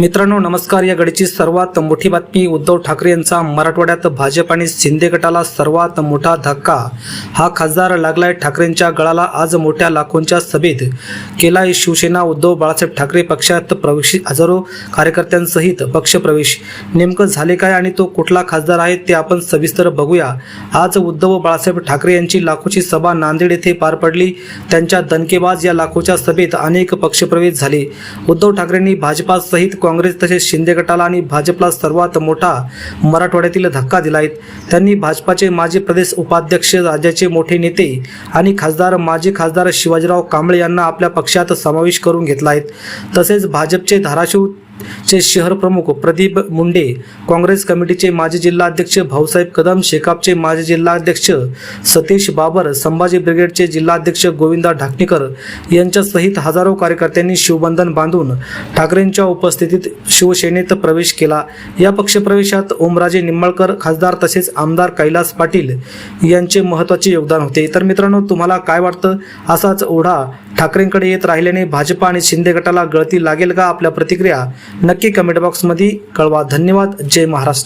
मित्रांनो नमस्कार. या घडीची सर्वात मोठी बातमी उद्धव ठाकरे यांचा मराठवाड्यात भाजप आणि शिंदे गटाला सर्वात मोठा धक्का. हा खासदार लागलाय ठाकरेंच्या गळाला. आज मोठ्या लाखोंच्या सभेत केलाय शिवसेना उद्धव बाळासाहेब ठाकरे पक्षात प्रवेश हजारो कार्यकर्त्यांसहित पक्षप्रवेश नेमकं झाले काय आणि तो कुठला खासदार आहे ते आपण सविस्तर बघूया. आज उद्धव बाळासाहेब ठाकरे यांची लाखोची सभा नांदेड येथे पार पडली. त्यांच्या दणकेबाज या लाखोच्या सभेत अनेक पक्षप्रवेश झाले. उद्धव ठाकरेंनी भाजपासहित काँग्रेस तसेच शिंदे गटाला आणि भाजपला सर्वात मोठा मराठवाड्यातील धक्का दिलाय. त्यांनी भाजपाचे माजी प्रदेश उपाध्यक्ष राज्याचे मोठे नेते आणि खासदार माजी खासदार शिवाजीराव कांबळे यांना आपल्या पक्षात समावेश करून घेतला आहे तसेच भाजपचे धाराशिव चे शहर प्रमुख प्रदीप मुंडे काँग्रेस कमिटीचे माजी जिल्हाध्यक्ष भाऊसाहेब कदम शेकापचे माजी जिल्हाध्यक्ष सतीश बाबर संभाजी ब्रिगेडचे जिल्हाध्यक्ष गोविंदा ढाकणीकर यांच्यासहित हजारो कार्यकर्त्यांनी शिवबंधन बांधून ठाकरेंच्या उपस्थितीत शिवसेनेत प्रवेश केला. या पक्षप्रवेशात ओमराजे निंबाळकर खासदार तसेच आमदार कैलास पाटील यांचे महत्त्वाचे योगदान होते. तर मित्रांनो तुम्हाला काय वाटतं? असाच ओढा ठाकरेंकडे येत राहिल्याने भाजपा आणि शिंदे गटाला गळती लागेल का आपल्या प्रतिक्रिया? नक्की कमेंट बॉक्समध्ये कळवा. धन्यवाद. जय महाराष्ट्र.